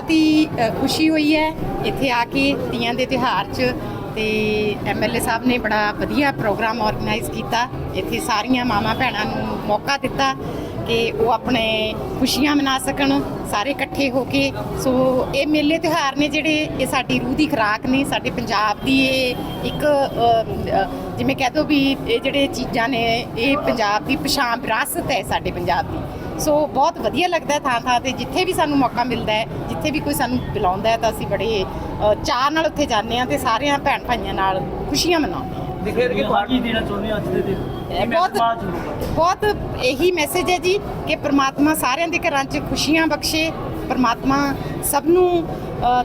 ਬਹੁਤ ਹੀ ਖੁਸ਼ੀ ਹੋਈ ਹੈ ਇੱਥੇ ਆ ਕੇ ਤੀਆਂ ਦੇ ਤਿਉਹਾਰ 'ਚ ਤੇ ਐਮਐਲਏ ਸਾਹਿਬ ਨੇ ਬੜਾ ਵਧੀਆ ਪ੍ਰੋਗਰਾਮ ਆਰਗੇਨਾਈਜ਼ ਕੀਤਾ। ਇੱਥੇ ਸਾਰੀਆਂ ਮਾਵਾਂ ਭੈਣਾਂ ਨੂੰ ਮੌਕਾ ਦਿੱਤਾ ਕਿ ਉਹ ਆਪਣੇ ਖੁਸ਼ੀਆਂ ਮਨਾ ਸਕਣ, ਸਾਰੇ ਇਕੱਠੇ ਹੋ ਕੇ। ਸੋ ਇਹ ਮੇਲੇ ਤਿਉਹਾਰ ਨੇ ਜਿਹੜੇ ਇਹ ਸਾਡੀ ਰੂਹ ਦੀ ਖੁਰਾਕ ਨੇ, ਸਾਡੇ ਪੰਜਾਬ ਦੀ ਇਹ ਇੱਕ ਜਿਵੇਂ ਕਹਿ ਦੋ ਵੀ ਇਹ ਜਿਹੜੇ ਚੀਜ਼ਾਂ ਨੇ, ਇਹ ਪੰਜਾਬ ਦੀ ਪਛਾਣ ਵਿਰਾਸਤ ਹੈ ਸਾਡੇ ਪੰਜਾਬ ਦੀ। ਸੋ ਬਹੁਤ ਵਧੀਆ ਲੱਗਦਾ ਹੈ ਥਾਂ ਥਾਂ ਤੇ ਜਿੱਥੇ ਵੀ ਸਾਨੂੰ ਮੌਕਾ ਮਿਲਦਾ ਹੈ ਜਿੱਥੇ ਵੀ ਕੋਈ ਸਾਨੂੰ ਬੁਲਾਉਂਦਾ ਹੈ ਤਾਂ ਅਸੀਂ ਬੜੇ ਚਾਅ ਨਾਲ ਉੱਥੇ ਜਾਂਦੇ ਹਾਂ ਤੇ ਸਾਰਿਆਂ ਭੈਣ ਭਾਈਆਂ ਨਾਲ ਖੁਸ਼ੀਆਂ ਮਨਾਉਂਦੇ ਹਾਂ। ਫਿਰ ਕਿ ਤੁਹਾਡੀ ਦੇਣਾ ਚਾਹੁੰਦੇ ਹੋ ਅੱਜ ਦੇ ਦਿਨ। ਬਹੁਤ ਬਹੁਤ ਇਹੀ ਮੈਸੇਜ ਹੈ ਜੀ ਕਿ ਪ੍ਰਮਾਤਮਾ ਸਾਰਿਆਂ ਦੇ ਘਰਾਂ 'ਚ ਖੁਸ਼ੀਆਂ ਬਖਸ਼ੇ ਪ੍ਰਮਾਤਮਾ ਸਭ ਨੂੰ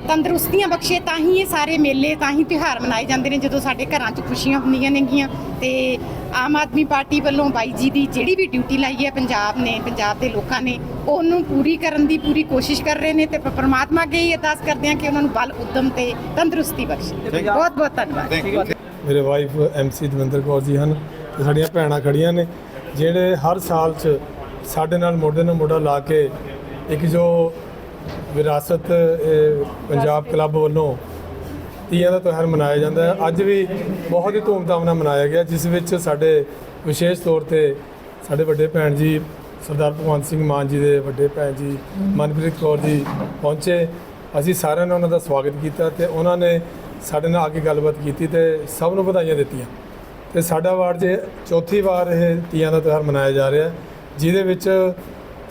ਤੰਦਰੁਸਤੀਆਂ ਬਖਸ਼ੇ ਤਾਂ ਹੀ ਇਹ ਸਾਰੇ ਮੇਲੇ ਤਾਂ ਹੀ ਤਿਉਹਾਰ ਮਨਾਏ ਜਾਂਦੇ ਨੇ ਜਦੋਂ ਸਾਡੇ ਘਰਾਂ 'ਚ ਖੁਸ਼ੀਆਂ ਹੁੰਦੀਆਂ ਨੇਗੀਆਂ। ਤੇ ਆਮ ਆਦਮੀ ਪਾਰਟੀ ਵੱਲੋਂ ਬਾਈ ਜੀ ਦੀ ਜਿਹੜੀ ਵੀ ਡਿਊਟੀ ਲਾਈ ਹੈ ਪੰਜਾਬ ਨੇ ਪੰਜਾਬ ਦੇ ਲੋਕਾਂ ਨੇ ਉਹਨੂੰ ਪੂਰੀ ਕਰਨ ਦੀ ਪੂਰੀ ਕੋਸ਼ਿਸ਼ ਕਰ ਰਹੇ ਨੇ ਤੇ ਪ੍ਰਮਾਤਮਾ ਅੱਗੇ ਹੀ ਅਰਦਾਸ ਕਰਦੇ ਹਾਂ ਕਿ ਉਹਨਾਂ ਨੂੰ ਬਲ ਉਦਮ ਤੇ ਤੰਦਰੁਸਤੀ ਬਖਸ਼ੇ। ਬਹੁਤ ਬਹੁਤ ਧੰਨਵਾਦ। ਮੇਰੇ ਵਾਈਫ ਐਮਸੀ ਦਵਿੰਦਰ ਕੌਰ ਜੀ ਹਨ ਤੇ ਸਾਡੀਆਂ ਭੈਣਾਂ ਖੜੀਆਂ ਨੇ ਜਿਹੜੇ ਹਰ ਸਾਲ 'ਚ ਸਾਡੇ ਨਾਲ ਮੋਢੇ ਨਾਲ ਮੋਢਾ ਲਾ ਕੇ ਇੱਕ ਜੋ ਵਿਰਾਸਤ ਪੰਜਾਬ ਕਲੱਬ ਵੱਲੋਂ ਤੀਆਂ ਦਾ ਤਿਉਹਾਰ ਮਨਾਇਆ ਜਾਂਦਾ ਹੈ। ਅੱਜ ਵੀ ਬਹੁਤ ਹੀ ਧੂਮਧਾਮ ਨਾਲ ਮਨਾਇਆ ਗਿਆ ਜਿਸ ਵਿੱਚ ਸਾਡੇ ਵਿਸ਼ੇਸ਼ ਤੌਰ ਤੇ ਸਾਡੇ ਵੱਡੇ ਭੈਣ ਜੀ ਸਰਦਾਰ ਭਗਵੰਤ ਸਿੰਘ ਮਾਨ ਜੀ ਦੇ ਵੱਡੇ ਭੈਣ ਜੀ ਮਨਪ੍ਰੀਤ ਕੌਰ ਜੀ ਪਹੁੰਚੇ। ਅਸੀਂ ਸਾਰਿਆਂ ਨੇ ਉਹਨਾਂ ਦਾ ਸਵਾਗਤ ਕੀਤਾ ਤੇ ਉਹਨਾਂ ਨੇ ਸਾਡੇ ਨਾਲ ਆ ਕੇ ਗੱਲਬਾਤ ਕੀਤੀ ਤੇ ਸਭ ਨੂੰ ਵਧਾਈਆਂ ਦਿੱਤੀਆਂ। ਤੇ ਸਾਡਾ ਵਾਰਡ 'ਚ ਚੌਥੀ ਵਾਰ ਇਹ ਤੀਆਂ ਦਾ ਤਿਉਹਾਰ ਮਨਾਇਆ ਜਾ ਰਿਹਾ ਜਿਹਦੇ ਵਿੱਚ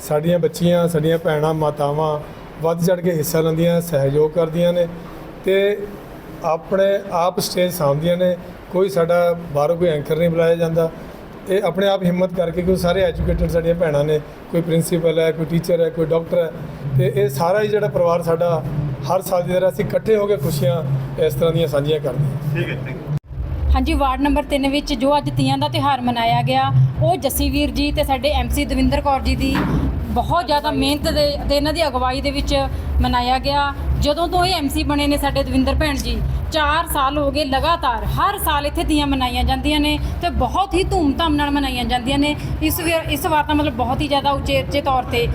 ਸਾਡੀਆਂ ਬੱਚੀਆਂ ਸਾਡੀਆਂ ਭੈਣਾਂ ਮਾਤਾਵਾਂ ਵੱਧ ਚੜ ਕੇ ਹਿੱਸਾ ਲੈਂਦੀਆਂ ਸਹਿਯੋਗ ਕਰਦੀਆਂ ਨੇ ਤੇ ਆਪਣੇ ਆਪ ਸਟੇਜ ਸਾਂਭਦੀਆਂ ਨੇ। ਕੋਈ ਸਾਡਾ ਬਾਹਰੋਂ ਕੋਈ ਐਂਕਰ ਨਹੀਂ ਬੁਲਾਇਆ ਜਾਂਦਾ। ਇਹ ਆਪਣੇ ਆਪ ਹਿੰਮਤ ਕਰਕੇ ਕਿਉਂ ਸਾਰੇ ਐਜੂਕੇਟਡ ਸਾਡੀਆਂ ਭੈਣਾਂ ਨੇ। ਕੋਈ ਪ੍ਰਿੰਸੀਪਲ ਹੈ ਕੋਈ ਟੀਚਰ ਹੈ ਕੋਈ ਡਾਕਟਰ ਹੈ। ਤੇ ਇਹ ਸਾਰਾ ਹੀ ਜਿਹੜਾ ਪਰਿਵਾਰ ਸਾਡਾ ਹਰ ਸਾਲ ਦੀ ਤਰ੍ਹਾਂ ਅਸੀਂ ਇਕੱਠੇ ਹੋ ਕੇ ਖੁਸ਼ੀਆਂ ਇਸ ਤਰ੍ਹਾਂ ਦੀਆਂ ਸਾਂਝੀਆਂ ਕਰਦੇ ਹਾਂ। ਹਾਂਜੀ ਵਾਰਡ ਨੰਬਰ 3 ਵਿੱਚ ਜੋ ਅੱਜ ਤੀਆਂ ਦਾ ਤਿਉਹਾਰ ਮਨਾਇਆ ਗਿਆ ਉਹ ਜੱਸੀ ਵੀਰ ਜੀ ਤੇ ਸਾਡੇ ਐਮਸੀ ਦਵਿੰਦਰ ਕੌਰ ਜੀ ਦੀ ਬਹੁਤ ਜ਼ਿਆਦਾ ਮਿਹਨਤ ਦੇ ਤੇ ਇਹਨਾਂ ਦੀ ਅਗਵਾਈ ਦੇ ਵਿੱਚ ਮਨਾਇਆ ਗਿਆ। ਜਦੋਂ ਤੋਂ ਇਹ ਐਮਸੀ ਬਣੇ ਨੇ ਸਾਡੇ ਦਵਿੰਦਰ ਭੈਣ ਜੀ 4 ਸਾਲ ਹੋ ਗਏ ਲਗਾਤਾਰ, ਹਰ ਸਾਲ ਇੱਥੇ ਤੀਆਂ ਮਨਾਈਆਂ ਜਾਂਦੀਆਂ ਨੇ ਤੇ ਬਹੁਤ ਹੀ ਧੂਮਧਾਮ ਨਾਲ ਮਨਾਈਆਂ ਜਾਂਦੀਆਂ ਨੇ। ਇਸ ਵਾਰ ਇਸ ਵਾਰ ਤਾਂ ਮਤਲਬ ਬਹੁਤ ਹੀ ਜ਼ਿਆਦਾ ਉਚੇਚੇ ਤੌਰ ਤੇ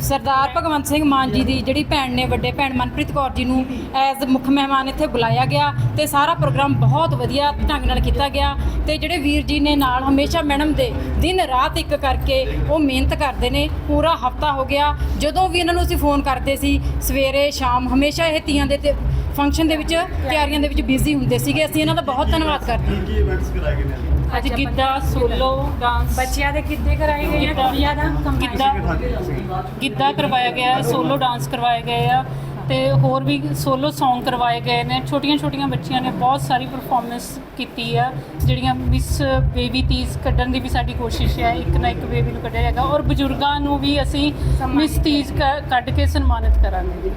ਸਰਦਾਰ ਭਗਵੰਤ ਸਿੰਘ ਮਾਨ ਜੀ ਦੀ ਜਿਹੜੀ ਭੈਣ ਨੇ, ਵੱਡੇ ਭੈਣ ਮਨਪ੍ਰੀਤ ਕੌਰ ਜੀ ਨੂੰ ਐਜ਼ ਮੁੱਖ ਮਹਿਮਾਨ ਇੱਥੇ ਬੁਲਾਇਆ ਗਿਆ ਤੇ ਸਾਰਾ ਪ੍ਰੋਗਰਾਮ ਬਹੁਤ ਵਧੀਆ ਢੰਗ ਨਾਲ ਕੀਤਾ ਗਿਆ ਤੇ ਜਿਹੜੇ ਵੀਰ ਜੀ ਨੇ ਨਾਲ ਹਮੇਸ਼ਾ ਮੈਡਮ ਦੇ ਦਿਨ ਰਾਤ ਇੱਕ ਕਰਕੇ ਉਹ ਮਿਹਨਤ ਕਰਦੇ ਨੇ, ਪੂਰਾ ਹਫਤਾ ਹੋ ਗਿਆ। ਜਦੋਂ ਵੀ ਇਹਨਾਂ ਨੂੰ ਅਸੀਂ ਫੋਨ ਕਰਦੇ ਸੀ, ਸਵੇਰੇ, ਸ਼ਾਮ, ਹਮੇਸ਼ਾ ਇਹ ਤੀਆਂ ਦੇ ਤੇ ਫੰਕਸ਼ਨ ਦੇ ਵਿੱਚ ਤਿਆਰੀਆਂ ਦੇ ਵਿੱਚ ਬਿਜ਼ੀ ਹੁੰਦੇ ਸੀਗੇ। ਅਸੀਂ ਇਹਨਾਂ ਦਾ ਬਹੁਤ ਧੰਨਵਾਦ ਕਰਦੇ ਹਾਂ। ਅੱਜ? ਗਿੱਧਾ ਸੋਲੋ ਡਾਂਸ ਬੱਚਿਆਂ ਦੇ ਕਿੱਦੇ ਕਰਾਏ ਗਏ ਗਿੱਧਾ ਗਿੱਧਾ ਗਿੱਧਾ ਕਰਵਾਇਆ ਗਿਆ ਹੈ ਸੋਲੋ ਡਾਂਸ ਕਰਵਾਏ ਗਏ ਆ ਤੇ ਹੋਰ ਵੀ ਸੋਲੋ Song ਕਰਵਾਏ ਗਏ ਨੇ। ਛੋਟੀਆਂ ਛੋਟੀਆਂ ਬੱਚੀਆਂ ਨੇ ਬਹੁਤ ਸਾਰੀ ਪਰਫਾਰਮੈਂਸ ਕੀਤੀ ਆ ਜਿਹੜੀਆਂ ਮਿਸ ਬੇਬੀ ਤੀਜ ਕੱਢਣ ਦੀ ਵੀ ਸਾਡੀ ਕੋਸ਼ਿਸ਼ ਹੈ ਇੱਕ ਨਾ ਇੱਕ ਬੇਬੀ ਨੂੰ ਕੱਢਿਆ ਜਾਏਗਾ। ਔਰ ਬਜ਼ੁਰਗਾਂ ਨੂੰ ਵੀ ਅਸੀਂ ਮਿਸ ਤੀਜ ਕ- ਕੱਢ ਕੇ ਸਨਮਾਨਿਤ ਕਰਾਂਗੇ।